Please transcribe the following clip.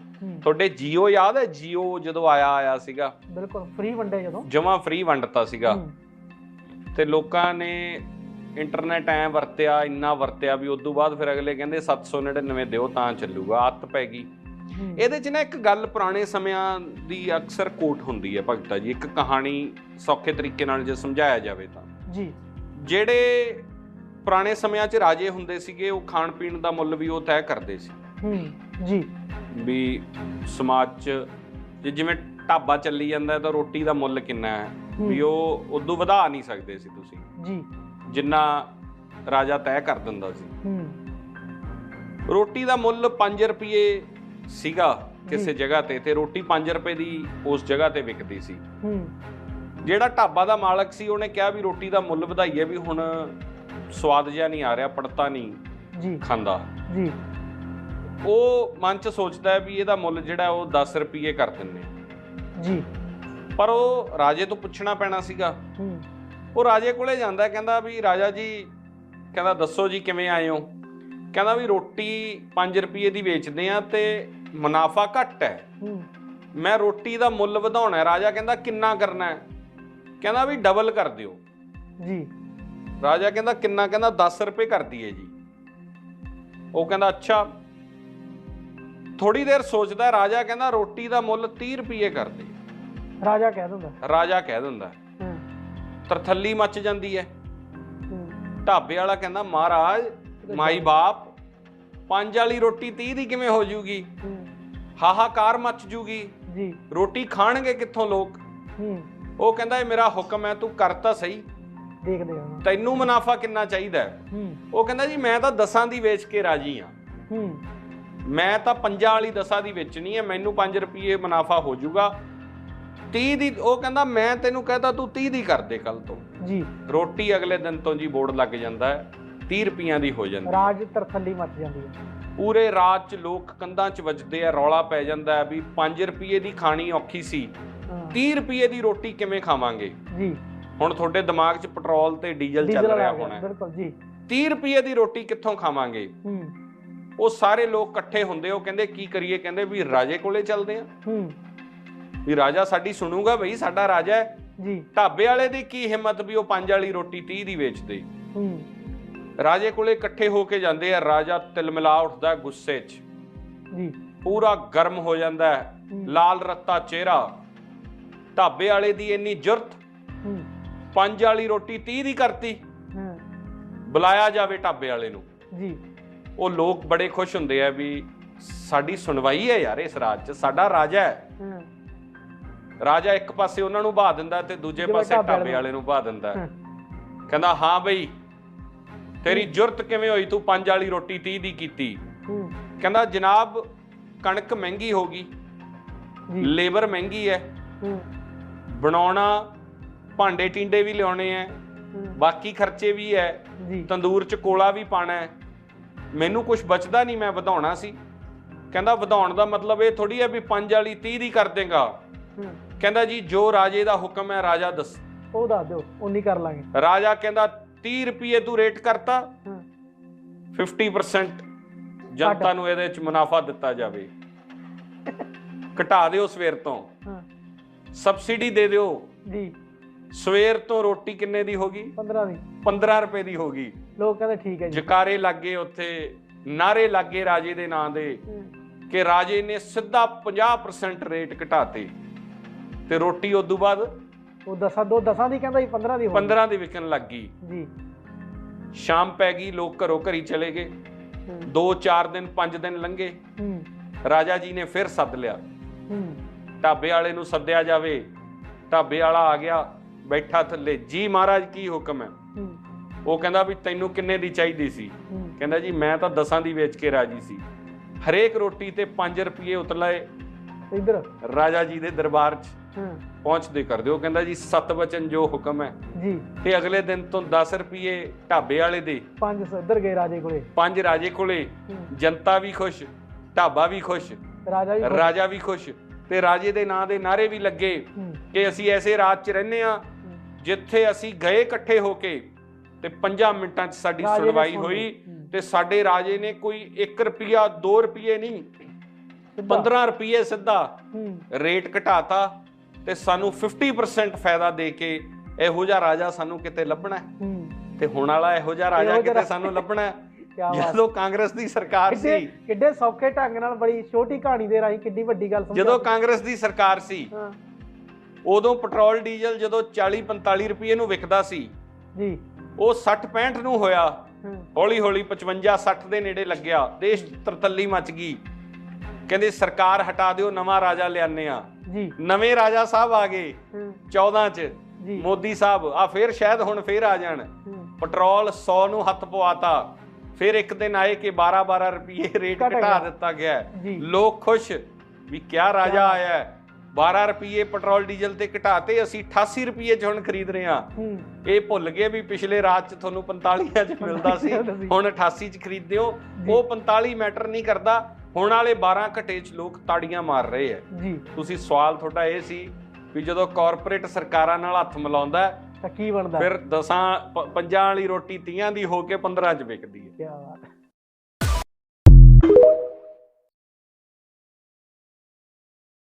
ਵਿੱਚ ਤੁਹਾਡੇ ਜੀਓ ਯਾਦ ਹੈ? ਜੀਓ ਜਦੋਂ ਆਇਆ ਆਇਆ ਸੀਗਾ। ਬਿਲਕੁਲ ਫ੍ਰੀ ਵੰਡੇ ਜਦੋਂ। ਜਮਾ ਫ੍ਰੀ ਵੰਡਤਾ ਸੀਗਾ। ਤੇ ਲੋਕਾਂ ਨੇ ਇੰਟਰਨੈਟ ਐ ਵਰਤਿਆ ਇੰਨਾ ਵਰਤਿਆ ਵੀ ਉਦੋਂ ਬਾਅਦ ਫਿਰ ਅਗਲੇ ਕਹਿੰਦੇ 799 ਦਿਓ ਤਾਂ ਚੱਲੂਗਾ ਆਦਤ ਪੈ ਗਈ। ਇਹਦੇ 'ਚ ਨਾ ਇੱਕ ਗੱਲ ਪੁਰਾਣੇ ਸਮਿਆਂ ਦੀ ਅਕਸਰ ਕੋਟ ਹੁੰਦੀ ਹੈ ਭਗਤਾ ਜੀ ਇੱਕ ਕਹਾਣੀ ਸੌਖੇ ਤਰੀਕੇ ਨਾਲ ਜੇ ਸਮਝਾਇਆ ਜਾਵੇ ਤਾਂ। ਜੀ। ਜਿਹੜੇ ਪੁਰਾਣੇ ਸਮਿਆਂ 'ਚ ਰਾਜੇ ਹੁੰਦੇ ਸੀਗੇ ਉਹ ਖਾਣ ਪੀਣ ਦਾ ਮੁੱਲ ਵੀ ਉਹ ਤੈਅ ਕਰਦੇ ਸੀ। ਹੂੰ ਜੀ। ਵੀ ਸਮਾਜ 'ਚ ਜਿਵੇਂ ਢਾਬਾ ਚੱਲੀ ਜਾਂਦਾ ਤਾਂ ਰੋਟੀ ਦਾ ਮੁੱਲ ਕਿੰਨਾ ਹੈ? ਵੀ ਉਹ ਉਦੋਂ ਵਧਾ ਨਹੀਂ ਸਕਦੇ ਸੀ ਤੁਸੀਂ। ਜੀ। ਜਿੰਨਾ ਰਾਜਾ ਤੈਅ ਕਰ ਦਿੰਦਾ ਸੀ। ਹੂੰ। ਰੋਟੀ ਦਾ ਮੁੱਲ 5 ਰੁਪਏ ਸੀਗਾ ਕਿਸੇ। ਜਗ੍ਹਾ ਤੇ ਤੇ ਰੋਟੀ 5 ਰੁਪਏ ਦੀ ਉਸ ਜਗ੍ਹਾ ਤੇ ਵਿਕਦੀ ਸੀ। ਹੂੰ। ਜਿਹੜਾ ਢਾਬਾ ਦਾ ਮਾਲਕ ਸੀ ਉਹਨੇ ਕਿਹਾ ਵੀ ਰੋਟੀ ਦਾ ਮੁੱਲ ਵਧਾਈਏ ਵੀ ਹੁਣ ਸਵਾਦ ਜਿਹਾ ਨਹੀਂ ਆ ਰਿਹਾ ਪੜਤਾ ਨਹੀਂ ਜੀ। ਖਾਂਦਾ। ਜੀ। ਉਹ ਮਨ ਚ ਸੋਚਦਾ ਹੈ ਵੀ ਇਹਦਾ ਮੁੱਲ ਜਿਹੜਾ ਉਹ 10 ਰੁਪਏ ਕਰ ਦਿੰਨੇ ਆ। ਜੀ। ਪਰ ਉਹ ਰਾਜੇ ਤੋਂ ਪੁੱਛਣਾ ਪੈਣਾ ਸੀਗਾ। ਉਹ ਰਾਜੇ ਕੋਲੇ ਜਾਂਦਾ ਕਹਿੰਦਾ ਵੀ ਰਾਜਾ ਜੀ ਕਹਿੰਦਾ ਦੱਸੋ ਜੀ ਕਿਵੇਂ ਆਏ ਹੋ? ਕਹਿੰਦਾ ਵੀ ਰੋਟੀ 5 ਰੁਪਏ ਦੀ ਵੇਚਦੇ ਆ ਤੇ ਮੁਨਾਫਾ ਘੱਟ ਹੈ। ਹੂੰ। ਮੈਂ ਰੋਟੀ ਦਾ ਮੁੱਲ ਵਧਾਉਣਾ ਹੈ ਰਾਜਾ ਕਹਿੰਦਾ ਕਿੰਨਾ ਕਰਨਾ ਹੈ? ਕਹਿੰਦਾ ਵੀ ਡਬਲ ਕਰ ਦਿਓ। ਜੀ। ਰਾਜਾ ਕਹਿੰਦਾ ਕਿੰਨਾ ਕਹਿੰਦਾ 10 ਰੁਪਏ ਕਰ ਦਈਏ ਜੀ। ਉਹ ਕਹਿੰਦਾ ਅੱਛਾ ਥੋੜੀ ਦੇਰ ਸੋਚਦਾ ਰਾਜਾ ਕਹਿੰਦਾ ਰੋਟੀ ਦਾ ਮੁੱਲ 30 ਰੁਪਏ ਕਰ ਦੇ ਰਾਜਾ ਕਹਿ ਦਿੰਦਾ। ਰਾਜਾ ਕਹਿ ਦਿੰਦਾ। ਹੂੰ। ਤਰਥੱਲੀ ਮੱਚ ਜਾਂਦੀ ਹੈ ਹੂੰ। ਢਾਬੇ ਵਾਲਾ ਕਹਿੰਦਾ ਮਹਾਰਾਜ ਮਾਈ ਬਾਪ ਪੰਜ ਵਾਲੀ ਰੋਟੀ 30 ਦੀ ਕਿਵੇਂ ਹੋ ਜੂਗੀ? ਹੂੰ, ਹਾਹਾਕਾਰ ਮੱਚ ਜੂਗੀ। ਜੀ। ਰੋਟੀ ਖਾਣਗੇ ਕਿੱਥੋਂ ਲੋਕ? ਹੂੰ। ਉਹ ਕਹਿੰਦਾ ਇਹ ਮੇਰਾ ਹੁਕਮ ਹੈ ਤੂੰ ਕਰ ਤਾਂ ਸਹੀ। ਦੇਖਦੇ ਹਾਂ ਤੈਨੂੰ ਮੁਨਾਫਾ ਕਿੰਨਾ ਚਾਹੀਦਾ ਹੈ। ਉਹ ਕਹਿੰਦਾ ਜੀ ਮੈਂ ਤਾਂ ਦਸਾਂ ਦੀ ਵੇਚ ਕੇ ਰਾਜੀ ਹਾਂ ਹੂੰ। ਮੈਂ ਤਾਂ ਪੰਜਾਂ ਵਾਲੀ ਦਸਾਂ ਦੀ ਵੇਚਣੀ ਹੈ ਮੈਨੂੰ 5 ਰੁਪਏ ਮੁਨਾਫਾ ਹੋ ਜਾਊਗਾ। 30 ਦੀ ਉਹ ਕਹਿੰਦਾ ਮੈਂ ਤੈਨੂੰ ਕਹਤਾ ਤੂੰ 30 ਦੀ ਕਰ ਦੇ ਕੱਲ ਤੋਂ। ਜੀ। ਰੋਟੀ ਅਗਲੇ ਦਿਨ ਤੋਂ ਜੀ ਬੋਰਡ ਲੱਗ ਜਾਂਦਾ ਹੈ 30 ਰੁਪਈਆਂ ਦੀ ਹੋ ਜਾਂਦੀ ਰਾਜ ਤਰਥੱਲੀ ਮੱਚ ਜਾਂਦੀ ਹੈ। ਪੂਰੇ ਰਾਤ ਚ ਲੋਕ ਕੰਧਾਂ ਚ ਵੱਜਦੇ ਆ ਰੌਲਾ ਪੈ ਜਾਂਦਾ ਵੀ 5 ਰੁਪਏ ਦੀ ਖਾਣੀ ਔਖੀ ਸੀ। ਹਾਂ, 30 ਰੁਪਏ ਦੀ ਰੋਟੀ ਕਿਵੇਂ ਖਾਵਾਂਗੇ? ਜੀ। ਹੁਣ ਤੁਹਾਡੇ ਦਿਮਾਗ 'ਚ ਪੈਟਰੋਲ ਤੇ ਡੀਜ਼ਲ ਚੱਲ ਰਿਹਾ ਹੋਣਾ। ਬਿਲਕੁਲ ਜੀ। 30 ਰੁਪਏ ਦੀ ਰੋਟੀ ਕਿੱਥੋਂ ਖਾਵਾਂਗੇ? ਹੂੰ। ਉਹ ਸਾਰੇ ਲੋਕ ਇਕੱਠੇ ਹੁੰਦੇ ਉਹ ਕਹਿੰਦੇ ਕੀ ਕਰੀਏ? ਕਹਿੰਦੇ ਵੀ ਰਾਜੇ ਕੋਲੇ ਚੱਲਦੇ ਆ। ਹੂੰ। ਵੀ ਰਾਜਾ ਸਾਡੀ ਸੁਣੂਗਾ ਬਈ ਸਾਡਾ ਰਾਜਾ ਹੈ। ਜੀ। ਢਾਬੇ ਵਾਲੇ ਦੀ ਕੀ ਹਿੰਮਤ ਵੀ ਉਹ ਪੰਜ ਵਾਲੀ ਰੋਟੀ 30 ਦੀ ਵੇਚਦੇ? ਹੂੰ। ਰਾਜੇ ਕੋਲੇ ਇਕੱਠੇ ਹੋ ਕੇ ਜਾਂਦੇ ਆ ਰਾਜਾ ਤਿਲਮਿਲਾ ਉੱਠਦਾ ਗੁੱਸੇ 'ਚ। ਜੀ। ਪੂਰਾ ਗਰਮ ਹੋ ਜਾਂਦਾ ਹੈ। ਲਾਲ ਰੱਤਾ ਚਿਹਰਾ। ਢਾਬੇ ਵਾਲੇ ਦੀ ਇੰਨੀ ਜੁਰਤ। ਪੰਜ ਵਾਲੀ ਰੋਟੀ 30 ਦੀ ਕਰਤੀ। ਹਾਂ, ਬੁਲਾਇਆ ਜਾਵੇ ਢਾਬੇ ਵਾਲੇ ਨੂੰ। ਜੀ। ਉਹ ਲੋਕ ਬੜੇ ਖੁਸ਼ ਹੁੰਦੇ ਆ ਵੀ ਸਾਡੀ ਸੁਣਵਾਈ ਹੈ ਯਾਰ ਇਸ ਰਾਜ 'ਚ ਸਾਡਾ ਰਾਜਾ ਹੈ। ਹਾਂ, ਰਾਜਾ ਇੱਕ ਪਾਸੇ ਉਹਨਾਂ ਨੂੰ ਬਾਹ ਦਿੰਦਾ ਤੇ ਦੂਜੇ ਪਾਸੇ ਢਾਬੇ ਵਾਲੇ ਨੂੰ ਬਾਹ ਦਿੰਦਾ। ਹਾਂ, ਕਹਿੰਦਾ ਹਾਂ ਬਈ ਤੇਰੀ ਜੁਰਤ ਕਿਵੇਂ ਹੋਈ? ਤੂੰ ਪੰਜ ਵਾਲੀ ਰੋਟੀ 30 ਦੀ ਕੀਤੀ। ਹੂੰ। ਕਹਿੰਦਾ ਜਨਾਬ ਕਣਕ ਮਹਿੰਗੀ ਹੋ ਗਈ। ਲੇਬਰ ਮਹਿੰਗੀ ਹੈ। ਹੂੰ। ਬਣਾਉਣਾ ਭਾਂਡੇ ਟਿੰਡੇ ਵੀ ਲਿਆਉਣੇ ਹੂੰ, ਬਾਕੀ ਖਰਚੇ ਵੀ ਜੀ। ਤੰਦੂਰ 'ਚ ਕੋਲਾ ਵੀ ਪਾਣਾ ਹੈ ਮੈਨੂੰ ਕੁਝ ਬਚਦਾ ਨਹੀਂ ਮੈਂ ਵਧਾਉਣਾ ਸੀ। ਕਹਿੰਦਾ ਵਧਾਉਣ ਦਾ ਮਤਲਬ ਇਹ ਥੋੜੀ ਹੈ ਵੀ ਪੰਜ ਵਾਲੀ 30 ਦੀ ਕਰ ਦੇਗਾ। ਕਹਿੰਦਾ ਜੀ ਜੋ ਰਾਜੇ ਦਾ ਹੁਕਮ ਹੈ ਰਾਜਾ ਦੱਸ। ਉਹ ਦੱਸ ਦਿਓ ਉਨੀ ਕਰ ਲਾਂਗੇ। ਰਾਜਾ ਕਹਿੰਦਾ 30 ਰੁਪਏ ਤੂੰ ਰੇਟ ਕਰਤਾ। ਹਾਂ। 50% ਜਨਤਾ ਨੂੰ ਇਹਦੇ 'ਚ ਮੁਨਾਫਾ ਦਿੱਤਾ ਜਾਵੇ। ਘਟਾ ਦਿਓ ਸਵੇਰ ਤੋਂ। ਸਬਸਿਡੀ ਦੇ ਦਿਓ। ਜੀ। ਸਵੇਰ ਤੋਂ ਰੋਟੀ ਕਿੰਨੇ ਦੀ ਹੋਗੀ 15 ਦੀ। 15 ਰੁਪਏ ਦੀ ਹੋਗੀ ਲੋਕ ਕਹਿੰਦੇ ਠੀਕ ਹੈ ਜੀ। ਜਕਾਰੇ ਲੱਗੇ ਉੱਥੇ ਨਾਰੇ ਲੱਗੇ ਰਾਜੇ ਦੇ ਨਾਂ ਦੇ ਕਿ ਰਾਜੇ ਨੇ ਸਿੱਧਾ 50% ਰੇਟ ਘਟਾਤੇ। ਤੇ ਰੋਟੀ ਉਦੋਂ ਬਾਅਦ ਉਹ ਦਸਾਂ ਦੋ ਦਸਾਂ ਦੀ ਕਹਿੰਦਾ ਜੀ 15 ਦੀ ਹੋ ਗਈ। 15 ਦੀ ਵਿਕਣ ਲੱਗ ਗਈ। ਜੀ। ਸ਼ਾਮ ਪੈ ਗਈ ਲੋਕ ਘਰੋਂ ਘਰੀ ਚਲੇ ਗਏ। ਹੂੰ। 2-4 ਦਿਨ 5 ਦਿਨ ਲੰਘੇ। ਹੂੰ। ਰਾਜਾ ਜੀ ਨੇ ਫਿਰ ਸੱਦ ਲਿਆ। ਹੂੰ। ਢਾਬੇ ਵਾਲੇ ਨੂੰ ਸੱਦਿਆ ਜਾਵੇ। ਢਾਬੇ ਵਾਲਾ ਆ ਗਿਆ ਬੈਠਾ ਥੱਲੇ। ਜੀ ਮਹਾਰਾਜ ਕੀ ਹੁਕਮ ਹੈ? ਹੂੰ। ਉਹ ਕਹਿੰਦਾ ਵੀ ਤੈਨੂੰ ਕਿੰਨੇ ਦੀ ਚਾਹੀਦੀ ਸੀ? ਕਹਿੰਦਾ ਜੀ ਮੈਂ ਤਾਂ ਦਸਾਂ ਦੀ ਵੇਚ ਕੇ ਰਾਜੀ ਸੀ। ਹਰੇਕ ਰੋਟੀ ਤੇ 5 ਰੁਪਏ ਉਤਲਾਏ ਇੱਧਰ। ਰਾਜਾ ਜੀ ਦੇ ਦਰਬਾਰ 'ਚ ਪਹੁੰਚਦੇ ਕਰਦੇ। ਉਹ ਕਹਿੰਦਾ ਜੀ ਸਤ ਵਚਨ ਜੋ ਹੁਕਮ ਹੈ। ਜੀ। ਤੇ ਅਗਲੇ ਦਿਨ ਤੋਂ 10 ਰੁਪਏ ਢਾਬੇ ਵਾਲੇ ਦੇ। ਪੰਜ ਸੌ ਇੱਧਰ ਗਏ ਰਾਜੇ ਕੋਲੇ। ਪੰਜ ਰਾਜੇ ਕੋਲੇ। ਜਨਤਾ ਵੀ ਖੁਸ਼ ਢਾਬਾ ਵੀ ਖੁਸ਼ ਰਾਜਾ ਵੀ। ਰਾਜਾ ਵੀ ਖੁਸ਼। ਤੇ ਰਾਜੇ ਦੇ ਨਾਂ ਦੇ ਨਾਰੇ ਵੀ ਲੱਗੇ ਕਿ ਅਸੀਂ ਐਸੇ ਰਾਜ 'ਚ ਰਹਿੰਦੇ ਆ। ਜਿੱਥੇ ਅਸੀਂ ਗਏ ਇਕੱਠੇ ਹੋ ਕੇ। ਤੇ 5 ਮਿੰਟਾਂ 'ਚ ਸਾਡੀ ਸੁਣਵਾਈ। ਹੋਈ। ਤੇ ਸਾਡੇ ਰਾਜੇ ਨੇ ਕੋਈ 1 ਰੁਪਿਆ 2 ਰੁਪਏ ਨਹੀਂ ਸਿੱਧਾ। 15 ਰੁਪਏ ਸਿੱਧਾ ਰੇਟ ਘਟਾਤਾ ਤੇ ਸਾਨੂੰ 50% ਫਾਇਦਾ ਦੇ ਕੇ ਇਹੋ ਜਿਹਾ ਰਾਜਾ ਸਾਨੂੰ ਕਿਤੇ ਲੱਭਣਾ ਤੇ ਹੁਣ ਵਾਲਾ ਇਹੋ ਜਿਹਾ ਰਾਜਾ ਕਿਤੇ ਸਾਨੂੰ ਲੱਭਣਾ ਜਦੋਂ ਕਾਂਗਰਸ ਦੀ ਸਰਕਾਰ ਸੀ। ਕਿੱਡੇ ਸੌਖੇ ਢੰਗ ਨਾਲ ਬੜੀ ਛੋਟੀ ਕਹਾਣੀ ਦੇ ਰਾਹੀਂ ਕਿੱਡੀ ਵੱਡੀ ਗੱਲ ਸਮਝਾ ਜਦੋਂ। ਕਾਂਗਰਸ ਦੀ ਸਰਕਾਰ ਸੀ ਹਾਂ। ਉਦੋਂ ਪੈਟਰੋਲ ਡੀਜ਼ਲ ਜਦੋਂ 40 45 ਰੁਪਏ ਨੂੰ ਵਿਕਦਾ ਸੀ ਜੀ। ਉਹ 60 65 ਨੂੰ ਹੋਇਆ। ਹੌਲੀ ਹੌਲੀ 55 60 ਦੇ ਨੇੜੇ ਲੱਗਿਆ। ਦੇਸ਼ ਤਰਤੱਲੀ ਮਚ ਗਈ। ਕਹਿੰਦੇ ਸਰਕਾਰ ਹਟਾ ਦਿਓ ਨਵਾਂ ਰਾਜਾ ਲਿਆਨੇ ਆ। ਜੀ। ਨਵੇਂ ਰਾਜਾ ਸਾਹਿਬ ਆ ਗਏ ਹੂੰ। 14 ਚ। ਜੀ। ਮੋਦੀ ਸਾਹਿਬ ਆ ਫੇਰ ਸ਼ਾਇਦ ਹੁਣ ਫੇਰ ਆ ਜਾਣ। ਪੈਟਰੋਲ 100 ਨੂੰ ਹੱਥ ਪਵਾਤਾ। ਫਿਰ ਇੱਕ ਦਿਨ ਆਏ ਕਿ 12 12 ਰੁਪਏ ਰੇਟ ਘਟ। ਦਿੱਤਾ ਗਿਆ। ਲੋਕ ਖੁਸ਼ ਵੀ ਕਿਆ ਰਾਜਾ ਆਇਆ। 12 ਰੁਪਏ ਪੈਟਰੋਲ ਡੀਜ਼ਲ ਤੇ ਘਟਾਤੇ ਅਸੀਂ 88 ਰੁਪਏ ਚ ਹੁਣ ਖਰੀਦ ਰਹੇ ਹਾਂ। ਇਹ ਭੁੱਲ ਗਏ ਵੀ ਪਿਛਲੇ ਰਾਤ ਚ ਤੁਹਾਨੂੰ 45 ਚ ਮਿਲਦਾ ਸੀ। ਹੁਣ 88 ਚ ਖਰੀਦਦੇ ਹੋ। ਉਹ 45 ਮੈਟਰ ਨਹੀਂ ਕਰਦਾ। ਹੁਣ ਵਾਲੇ 12 ਘਟੇ ਚ ਲੋਕ ਤਾੜੀਆਂ ਮਾਰ ਰਹੇ ਆ ਜੀ। ਤੁਸੀਂ ਸਵਾਲ ਤੁਹਾਡਾ ਇਹ ਸੀ ਵੀ ਜਦੋਂ ਕਾਰਪੋਰੇਟ ਸਰਕਾਰਾਂ ਨਾਲ ਹੱਥ ਮਿਲਾਉਂਦਾ ਤਾਂ ਕੀ ਬਣਦਾ? ਫਿਰ ਦਸਾਂ ਪੰਜਾਂ ਵਾਲੀ ਰੋਟੀ 30 ਦੀ ਹੋ ਕੇ 15 ਚ ਵਿਕਦੀ ਹੈ। ਕੀ ਬਾਤ